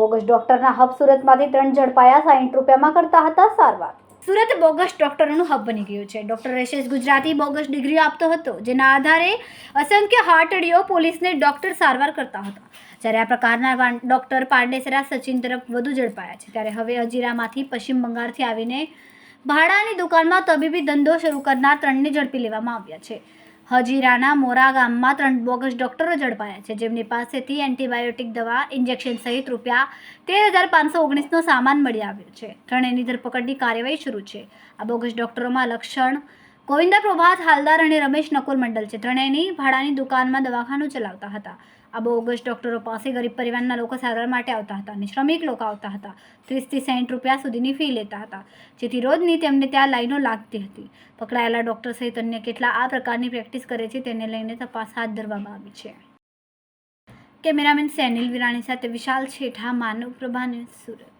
Bogus ડોક્ટરના hub સુરતમાંથી ત્રણ ઝડપાયા, સાઈઠ રૂપિયામાં કરતા હતા સારવાર. સુરત બોગસ ડોક્ટરોનું હબ બની ગયું છે. Doctor Reshesh Gujarati bogus degree આપતો હતો, જેના આધારે અસંખ્ય હાટડીઓ પોલીસને ડોક્ટર સારવાર કરતા હતા. જ્યારે આ પ્રકારના ડોક્ટર પાંડેસરા સચિન તરફ વધુ ઝડપાયા છે, ત્યારે હવે અજીરામાંથી પશ્ચિમ બંગાળથી આવીને ભાડાની દુકાનમાં તબીબી ધંધો શરૂ કરનાર ત્રણને ઝડપી લેવામાં આવ્યા છે. હજીરાના મોરા ગામમાં ત્રણ બોગસ ડોક્ટરો ઝડપાયા છે. જેમની પાસેથી એન્ટીબાયોટિક દવા, ઇન્જેક્શન સહિત રૂપિયા તેર હજાર પાંચસો ઓગણીસનો સામાન મળી આવ્યો છે. ત્રણેયની ધરપકડની કાર્યવાહી શરૂ છે. આ બોગસ ડોક્ટરોમાં લક્ષણ ગોવિંદા પ્રભાત, હાલદાર અને રમેશ નકુલ મંડલ છે. ત્રણેયની ભાડાની દુકાનમાં દવાખાનું ચલાવતા હતા. આ બોગસ ડોક્ટરો પાસે ગરીબ પરિવારના લોકો સારવાર માટે આવતા હતા અને શ્રમિક લોકો આવતા હતા. ત્રીસથી સાઠ રૂપિયા સુધીની ફી લેતા હતા. જેથી રોજની તેમને ત્યાં લાઈનો લાગતી હતી. પકડાયેલા ડોક્ટર સહિત અન્ય કેટલા આ પ્રકારની પ્રેક્ટિસ કરે છે તેને લઈને તપાસ હાથ ધરવામાં આવી છે. કેમેરામેન સેનિલ વિરાણી સાથે વિશાલ છેઠા, માનવ પ્રભાને સુરત.